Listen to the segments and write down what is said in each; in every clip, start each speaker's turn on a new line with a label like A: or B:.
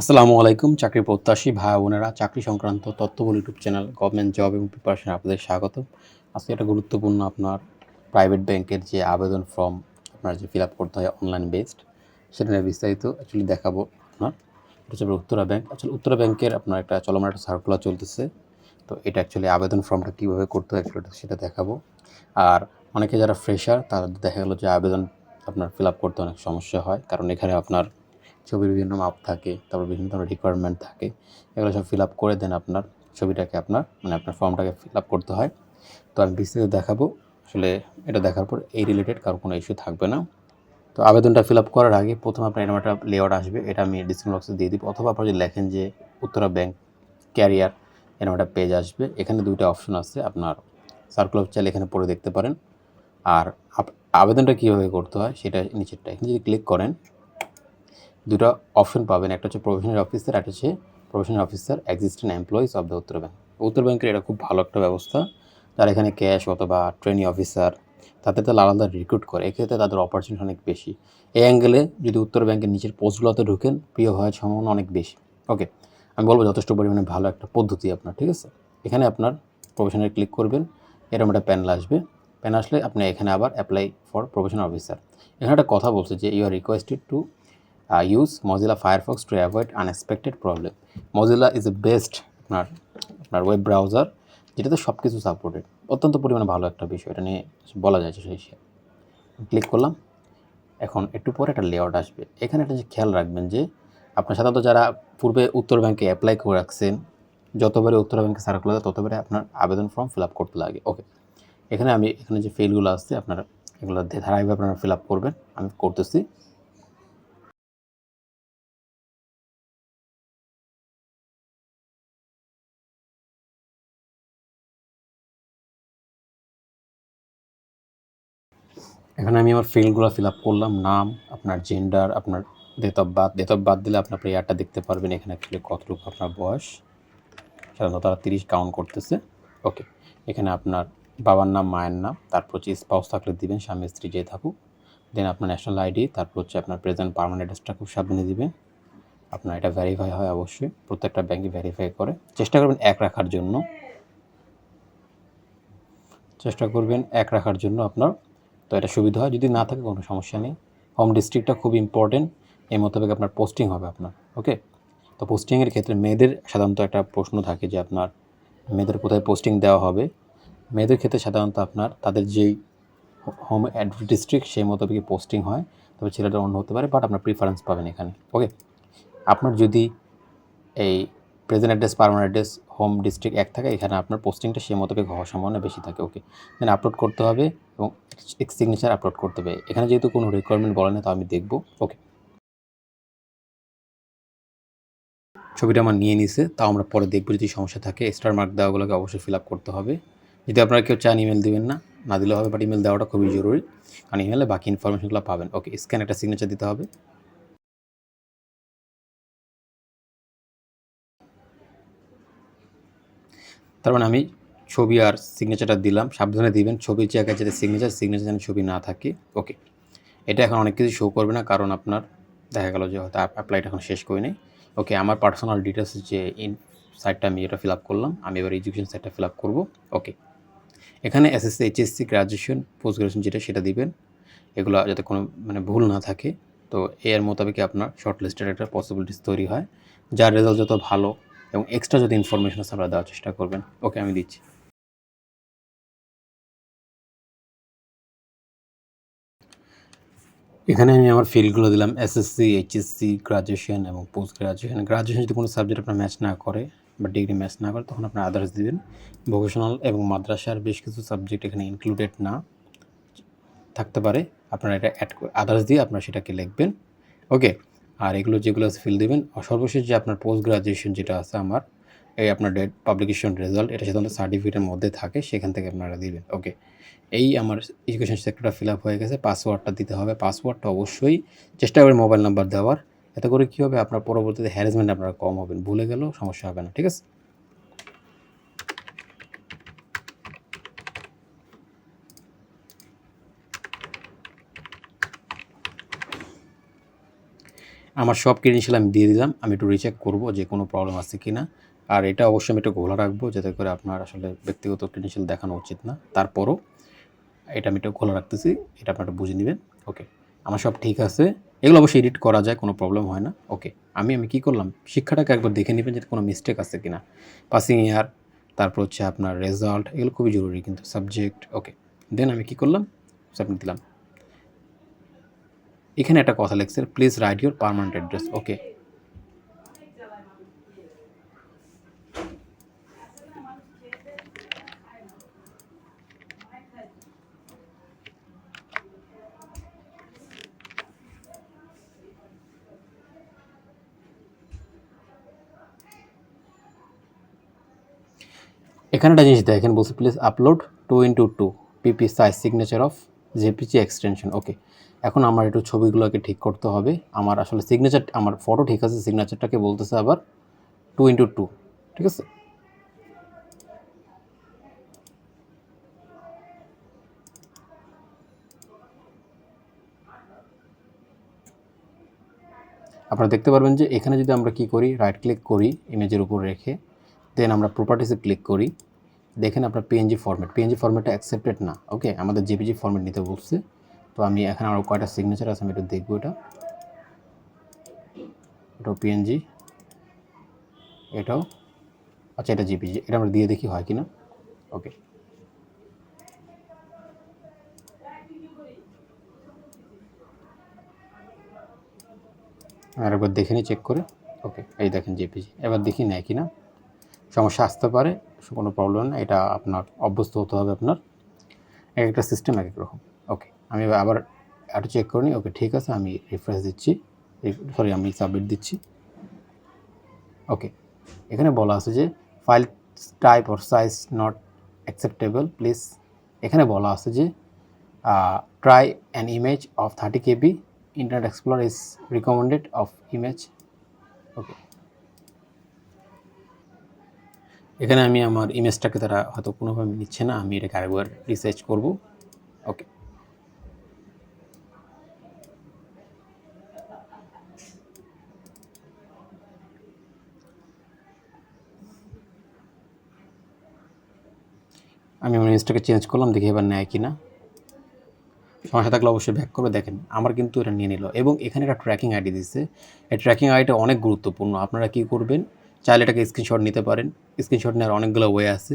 A: আসসালামু আলাইকুম, চাকরি প্রত্যাশী ভাই বোনেরা, চাকরি সংক্রান্ত তথ্যবল ইউটিউব চ্যানেল গভর্নমেন্ট জব এবং প্রিপারেশন আপনাদের স্বাগত আজকে একটা গুরুত্বপূর্ণ আপনার প্রাইভেট ব্যাংকের যে আবেদন ফর্ম আপনার যে ফিল আপ করতে হয় অনলাইন বেসড সেটা নিয়ে বিস্তারিত অ্যাকচুয়ালি দেখাবো আপনার। এটা হচ্ছে উত্তরা ব্যাংক আসলে উত্তরা ব্যাংকের আপনার একটা চলমান একটা সার্কুলার চলতেছে। তো এটা অ্যাকচুয়ালি আবেদন ফর্মটা কীভাবে করতে হয় actually সেটা দেখাবো। আর অনেকে যারা ফ্রেশার তারা দেখা গেলো যে আবেদন আপনার ফিল আপ করতে অনেক সমস্যা হয়। কারণ এখানে আপনার ছবির বিভিন্ন মাপ থাকে, তারপর বিভিন্ন ধরনের রিকোয়ারমেন্ট থাকে, এগুলো সব ফিল আপ করে দেন আপনার ছবিটাকে আপনার মানে আপনার ফর্মটাকে ফিল আপ করতে হয়। তো আমি বিস্তারিত দেখাবো, আসলে এটা দেখার পর এই রিলেটেড কারও কোনো ইস্যু থাকবে না। তো আবেদনটা ফিল আপ করার আগে প্রথমে আপনার এরকম একটা লেআউট আসবে, এটা আমি ডিসক্রিপশন বক্সে দিয়ে দিব, অথবা আপনার যদি লেখেন যে উত্তরা ব্যাংক ক্যারিয়ার এরকম একটা পেজ আসবে, এখানে দুইটা অপশন আছে, আপনার সার্কুলার চাইলে এখানে পড়ে দেখতে পারেন। আর আবেদনটা কীভাবে করতে হয়, সেটা নিচেরটা, এখানে যদি ক্লিক করেন দুটো অপশন পাবেন। একটা হচ্ছে প্রফেশনাল অফিসার একটা হচ্ছে professional officer existing employees of the Uttara bank Uttara ব্যাংকের এটা খুব ভালো একটা ব্যবস্থা। যারা এখানে ক্যাশ অথবা ট্রেনিং অফিসার তাদের তো আলাদা রিক্রুট করে। এক্ষেত্রে তাদের অপরচুনিটি অনেক বেশি। এই অ্যাঙ্গেলে যদি উত্তর ব্যাংকের নিচের পোস্টগুলোতে ঢুকেন, প্রিয় হওয়ার সম্ভাবনা অনেক বেশি। ওকে আমি বলব যথেষ্ট পরিমাণে ভালো একটা পদ্ধতি আপনার, ঠিক আছে? এখানে আপনার প্রফেশনাল ক্লিক করবেন, এরকম একটা প্যানেল আসবে। প্যান আসলে আপনি এখানে আবার অ্যাপ্লাই ফর প্রফেশনাল অফিসার এখানে একটা কথা বলছে যে you are requested to use Mozilla Firefox to avoid unexpected problem Mozilla is a best আপনার আপনার ওয়েব ব্রাউজার যেটাতে সব কিছু সাপোর্টেড অত্যন্ত পরিমাণে ভালো একটা বিষয়, এটা নিয়ে বলা যায় সেই ক্লিক করলাম। এখন একটু পরে একটা লেআউট আসবে। এখানে একটা যে খেয়াল রাখবেন যে, আপনার সাধারণত যারা পূর্বে উত্তর ব্যাংকে অ্যাপ্লাই করে রাখছেন যতবারে উত্তর ব্যাংকে সার্কুলার ততবারে আপনার আবেদন ফর্ম ফিল আপ করতে লাগে। ওকে এখানে আমি, এখানে যে ফিলগুলো আসছে, আপনার এগুলো ধারাবাহিকভাবে আপনারা ফিল আপ করবেন। আমি করতেছি। এখানে আমি আমার ফিল্ডগুলো ফিল আপ করলাম, নাম, আপনার জেন্ডার আপনার date of birth date of birth দিলে আপনার প্রেয়ারটা দেখতে পারবেন এখানে অ্যাকচুয়ালি কতটুকু আপনার বয়স। সাধারণত তারা তিরিশ কাউন্ট করতেছে। ওকে এখানে আপনার বাবার নাম, মায়ের নাম, তারপর হচ্ছে স্পাউস থাকলে দিবেন, স্বামী, স্ত্রী যে থাকুক। দেন আপনার ন্যাশনাল আইডি তারপর হচ্ছে আপনার প্রেজেন্ট পারমানেন্ট অ্যাড্রেসটা খুব সাবধানে দিবেন। আপনার এটা ভেরিফাই হয় অবশ্যই, প্রত্যেকটা ব্যাংকে ভেরিফাই করে। চেষ্টা করবেন এক রাখার জন্য। চেষ্টা করবেন এক রাখার জন্য আপনার তো এটা সুবিধা হয়। যদি না থাকে, কোনো সমস্যা নেই। হোম ডিস্ট্রিক্টটা খুব ইম্পর্টেন্ট এই মোতাবেক আপনার পোস্টিং হবে আপনার ওকে তো পোস্টিংয়ের ক্ষেত্রে মেয়েদের সাধারণত একটা প্রশ্ন থাকে যে আপনার মেয়েদের কোথায় পোস্টিং দেওয়া হবে? মেয়েদের ক্ষেত্রে সাধারণত আপনার তাদের যেই হোম ডিস্ট্রিক্ট সেই মোতাবেকই পোস্টিং হয়। তবে ছেলেটা অন্য হতে পারে বাট আপনার প্রিফারেন্স পাবেন এখানে ওকে আপনার যদি এই present address permanent address home district এক থাকে, এখানে আপনার পোস্টিংটা সেই মোতাবেক হওয়ার সম্ভাবনা বেশি থাকে ওকে দেন আপলোড করতে হবে এবং সিগনেচার আপলোড করতে হবে। এখানে যেহেতু কোনো রিকোয়ারমেন্ট বলে না, তো আমি দেখব ওকে ছবিটা আমার নিয়ে নিছে, তাও আমরা পরে দেখব যদি সমস্যা থাকে। স্টার মার্ক দেওয়াগুলোকে অবশ্যই ফিল আপ করতে হবে। যদি আপনারা কেউ চান ইমেল দিবেন না না দিলেও হবে বাট ইমেল দেওয়াটা খুবই জরুরি। কারণ ইমেলে বাকি ইনফরমেশনগুলো পাবেন ওকে স্ক্যান একটা সিগনেচার দিতে হবে। তার মানে আমি ছবি আর সিগনেচারটা দিলাম। সাবধানে দিবেন ছবির জায়গায় যাতে সিগনেচার সিগনেচার যেন ছবি না থাকে। ওকে এটা এখন অনেক কিছু শো করবে না, কারণ আপনার দেখা গেল যে হয়তো অ্যাপ্লাইটা এখন শেষ করে নেই। ওকে আমার পার্সোনাল ডিটেলস যে ইন সাইটটা আমি এটা ফিল আপ করলাম, আমি এবার এডুকেশন সাইটটা ফিল আপ করব। ওকে এখানে SSC HSC graduation post graduation যেটা, সেটা দিবেন। এগুলো যাতে কোনো মানে ভুল না থাকে। তো এর মোতাবেক আপনার শর্ট লিস্টের একটা পসিবিলিটিস তৈরি হয়। যার রেজাল্ট যত ভালো এবং এক্সট্রা যদি ইনফরমেশন আছে আপনারা দেওয়ার চেষ্টা করবেন। ওকে, আমি দিচ্ছি। এখানে আমি আমার ফিল্ডগুলো দিলাম এসএসসি এইচএসসি গ্রাজুয়েশন এবং পোস্ট গ্রাজুয়েশন গ্রাজুয়েশন যদি কোনো সাবজেক্ট আপনার ম্যাচ না করে বা ডিগ্রি ম্যাচ না করে, তখন আপনার আদার্স দিবেন। ভোকেশনাল এবং মাদ্রাসার বেশ কিছু সাবজেক্ট এখানে ইনক্লুডেড না থাকতে পারে। আপনারা এটা অ্যাড আদার্স দিয়ে আপনারা সেটাকে লিখবেন। ওকে আর এগুলো যেগুলো ফিল দেবেন, আর সর্বশেষ যে আপনার পোস্ট গ্রাজুয়েশন যেটা আছে আমার, এই আপনার ডেট পাবলিকেশন রেজাল্ট এটা সাধারণত সার্টিফিকেটের মধ্যে থাকে, সেখান থেকে আপনারা দিবেন ওকে এই আমার এডুকেশন সেক্টরটা ফিল আপ হয়ে গেছে পাসওয়ার্ডটা দিতে হবে পাসওয়ার্ডটা অবশ্যই চেষ্টা করে মোবাইল নাম্বার দেওয়ার, এতে করে কী হবে, আপনার পরবর্তীতে হ্যারাসমেন্ট আপনারা কম হবেন, ভুলে গেলেও সমস্যা হবে না, ঠিক আছে? আমার সব ক্রেডেনশিয়াল আমি দিয়ে দিলাম, আমি একটু রিচেক করব যে কোনো প্রবলেম আছে কি না আর এটা অবশ্যই আমি একটু খোলা রাখব যাতে করে আপনার আসলে ব্যক্তিগত ক্রেডেনশিয়াল দেখানো উচিত না। তারপরও এটা আমি একটু খোলা রাখতেছি, এটা আপনারা বুঝে নেবেন। ওকে আমার সব ঠিক আছে। এগুলো অবশ্যই এডিট করা যায়, কোনো প্রবলেম হয় না। ওকে আমি আমি কী করলাম? শিক্ষাটাকে একবার দেখে নেবেন যে কোনো মিস্টেক আছে কি না পাসিং ইয়ার তারপর হচ্ছে আপনার রেজাল্ট এগুলো খুবই জরুরি কিন্তু সাবজেক্ট ওকে দেন আমি কী করলাম? সাবমিট দিলাম। এখানে একটা কথা লিখছে please write your permanent address okay এখানে একটা জিনিস দেখেন, বলছে please upload two into two PP size signature of JPG extension okay এখন আমার একটু ছবিগুলোকে ঠিক করতে হবে। আমার আসলে সিগনেচার আমার ফটো ঠিক আছে সিগনেচারটাকে বলতেছে আবার টু ইন্টু টু ঠিক আছে? আপনারা দেখতে পারবেন যে এখানে যদি আমরা কি করি রাইট ক্লিক করি ইমেজের উপর রেখে দেন আমরা প্রপার্টিসে ক্লিক করি। দেখেন আপনার পিএনজি ফরম্যাট পিএনজি ফরম্যাটটা অ্যাকসেপ্টেড না। ওকে আমাদের জেপিজি ফরম্যাট নিতে বলছে। তো আমি এখন আমার কয়টা সিগনেচার আছে আমি একটু দেখব এটা। এটাও পিএনজি এটাও। আচ্ছা এটা জিপিজি এটা আমরা দিয়ে দেখি হয় কি না ওকে আর একবার দেখে নিই চেক করে। ওকে এই দেখেন জেপিজি এবার দেখি নেয় কি না সমস্যা আসতে পারে। কোনো প্রবলেম না এটা আপনার অভ্যস্ত হতে হবে আপনার। এক একটা সিস্টেম এক এক রকম। ওকে আমি আবার একটু চেক করে নিই। ওকে ঠিক আছে, আমি রিফ্রেশ দিচ্ছি। সরি আমি সাবমিট দিচ্ছি। ওকে এখানে বলা আছে যে file type or size not acceptable please এখানে বলা আছে যে try an image of thirty KB internet explore is recommended of image okay এখানে আমি আমার ইমেজটাকে তারা হয়তো কোনোভাবে নিচ্ছে না, আমি এটাকে আরেকবার রিসার্চ করব। ওকে আমি আমার ইমেজটাকে চেঞ্জ করলাম, দেখি এবার নেয় কি না সমস্যা থাকলে অবশ্যই ব্যাক করে দেখেন, আমার কিন্তু এটা নিয়ে নিল এবং এখানে একটা ট্র্যাকিং আইডি দিচ্ছে এই ট্র্যাকিং আইডিটা অনেক গুরুত্বপূর্ণ। আপনারা কি করবেন? চাইলে এটাকে স্ক্রিনশট নিতে পারেন। স্ক্রিনশট নেওয়ার অনেকগুলো ওয়ে আছে।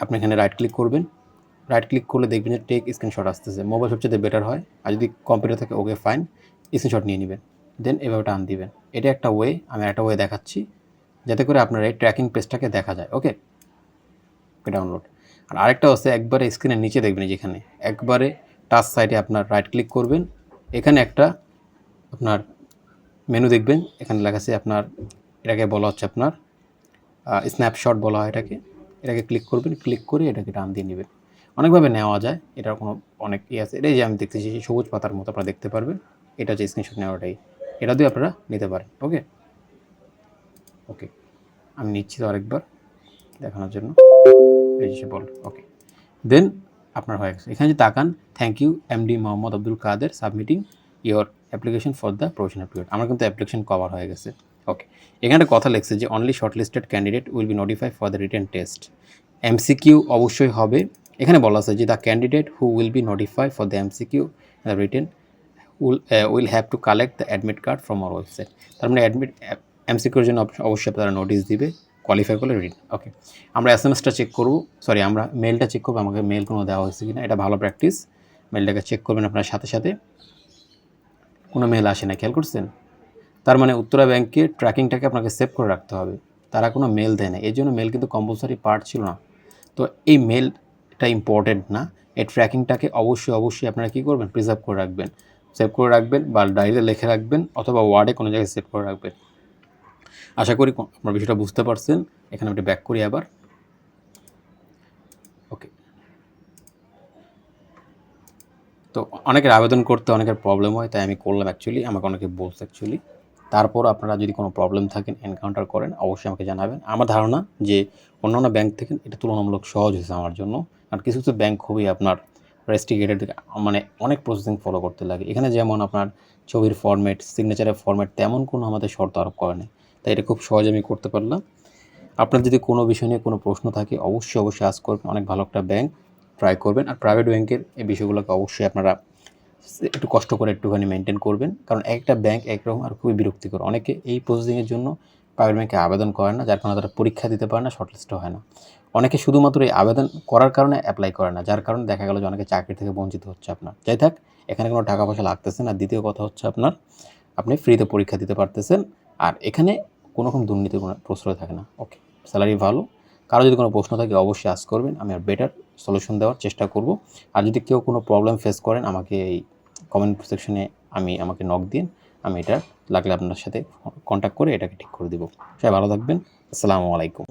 A: আপনি এখানে রাইট ক্লিক করবেন। রাইট ক্লিক করলে দেখবেন যে টেক স্ক্রিনশট আসতেছে। মোবাইল সবচেয়ে বেটার হয়। আর যদি কম্পিউটার থাকে ওকে ফাইন স্ক্রিনশট নিয়ে নেবেন। দেন এভাবে টান দিবেন। এটা একটা ওয়ে আমি একটা ওয়ে দেখাচ্ছি। যাতে করে আপনার এই ট্র্যাকিং পেজটাকে দেখা যায়। ওকে ডাউনলোড আর আরেকটা হচ্ছে একবারে স্ক্রিনের নিচে দেখবেন যেখানে। একবারে টাচ সাইডে আপনার রাইট ক্লিক করবেন। এখানে একটা আপনার মেনু দেখবেন। এখানে লেখা আছে আপনার এটাকে বলা হচ্ছে আপনার স্ন্যাপশট বলা হয় এটাকে। এটাকে ক্লিক করবেন ক্লিক করে এটাকে টান দিয়ে নেবেন। অনেকভাবে নেওয়া যায়, এটার কোনো অনেক ইয়ে আছে। এটাই যে আমি দেখতেছি সবুজ পাতার মতো আপনারা দেখতে পারবেন, এটা হচ্ছে স্ক্রিনশট নেওয়াটাই। এটা দিয়ে আপনারা নিতে পারেন ওকে ওকে আমি নিচ্ছি তো আরেকবার দেখানোর জন্য। এই যে বল ওকে দেন আপনার হয়ে গেছে। এখানে যে তাকান thank you MD Mohammad Abdul Kader submitting your application for the professional period আমার কিন্তু অ্যাপ্লিকেশন কভার হয়ে গেছে। ওকে এখানে কথা লেখছে যে only shortlisted candidate will be notify for the written test MCQ অবশ্যই হবে। এখানে বলা আছে যে the candidate who will be notify for the MCQ written will will have to collect the admit card from our website তার মানে admit এমসিকিউর জন্য অবশ্যই তারা নোটিশ দিবে কোয়ালিফাই করলে রিড ওকে আমরা এস এম এসটা চেক করব। সরি আমরা মেলটা চেক করব। আমাকে মেল কোনো দেওয়া হয়েছে কিনা। এটা ভালো প্র্যাকটিস মেলটাকে চেক করবেন আপনার সাথে সাথে। কোনো মেল আসে না। খেয়াল করছেন? তার মানে উত্তরা ব্যাংকের ট্র্যাকিংটাকে আপনাকে সেভ করে রাখতে হবে। তারা কোনো মেল দেয় না। এই জন্য মেল কিন্তু কম্পালসারি পার্ট ছিল না। তো এই মেলটা ইম্পর্টেন্ট না। এই ট্র্যাকিংটাকে অবশ্যই অবশ্যই আপনারা কী করবেন? প্রিজার্ভ করে রাখবেন। সেভ করে রাখবেন বা ডায়েরিতে লিখে রাখবেন অথবা ওয়ার্ডে কোনো জায়গায় সেভ করে রাখবেন। আশা করি আপনার বিষয়টা বুঝতে পারছেন। এখানে আমি ব্যাক করি আবার। ওকে তো অনেকের আবেদন করতে অনেকের প্রবলেম হয়, তাই আমি করলাম অ্যাকচুয়ালি আমাকে অনেকে বলছে অ্যাকচুয়ালি তারপর আপনারা যদি কোনো প্রবলেম থাকেন এনকাউন্টার করেন, অবশ্যই আমাকে জানাবেন। আমার ধারণা যে অন্যান্য ব্যাংক থেকে এটা তুলনামূলক সহজ হয়েছে আমার জন্য। আর কিছু কিছু ব্যাংক খুবই আপনার রেস্টিগেটেড মানে অনেক প্রসেসিং ফলো করতে লাগে। এখানে যেমন আপনার ছবির ফরম্যাট সিগনেচারের ফরম্যাট তেমন কোনো আমাদের শর্ত আরোপ করে নেই। তাই এটা খুব সহজে আমি করতে পারলাম। আপনার যদি কোনো বিষয় নিয়ে কোনো প্রশ্ন থাকে, অবশ্যই অবশ্যই আজ করবেন। অনেক ভালো একটা ব্যাংক ট্রাই করবেন। আর প্রাইভেট ব্যাংকের এই বিষয়গুলোকে অবশ্যই আপনারা একটু কষ্ট করে একটুখানি মেনটেন করবেন। কারণ একটা ব্যাংক একরকম আর খুবই বিরক্তিকর। অনেকে এই প্রসেসিংয়ের জন্য প্রাইভেট ব্যাংকে আবেদন করে না, যার কারণে তারা পরীক্ষা দিতে পারে না শর্টলিস্টও হয় না। অনেকে শুধুমাত্র এই আবেদন করার কারণে অ্যাপ্লাই করে না, যার কারণে দেখা গেল যে অনেকে চাকরি থেকে বঞ্চিত হচ্ছে আপনার। যাই থাক, এখানে কোনো টাকা পয়সা লাগতেছে না। দ্বিতীয় কথা হচ্ছে আপনার, আপনি ফ্রিতে পরীক্ষা দিতে পারতেছেন আর এখানে কোনো রকম দুর্নীতির কোনো প্রশ্রয় থাকে না। ওকে স্যালারি ভালো। কারও যদি কোনো প্রশ্ন থাকে অবশ্যই আস করবেন। আমি আর বেটার সলিউশন দেওয়ার চেষ্টা করব। আর যদি কেউ কোনো প্রবলেম ফেস করেন, আমাকে এই কমেন্ট সেকশনে আমি আমাকে নক দিন, আমি এটা লাগলে আপনার সাথে কন্ট্যাক্ট করে এটাকে ঠিক করে দিব। সবাই ভালো থাকবেন। আসসালামু আলাইকুম।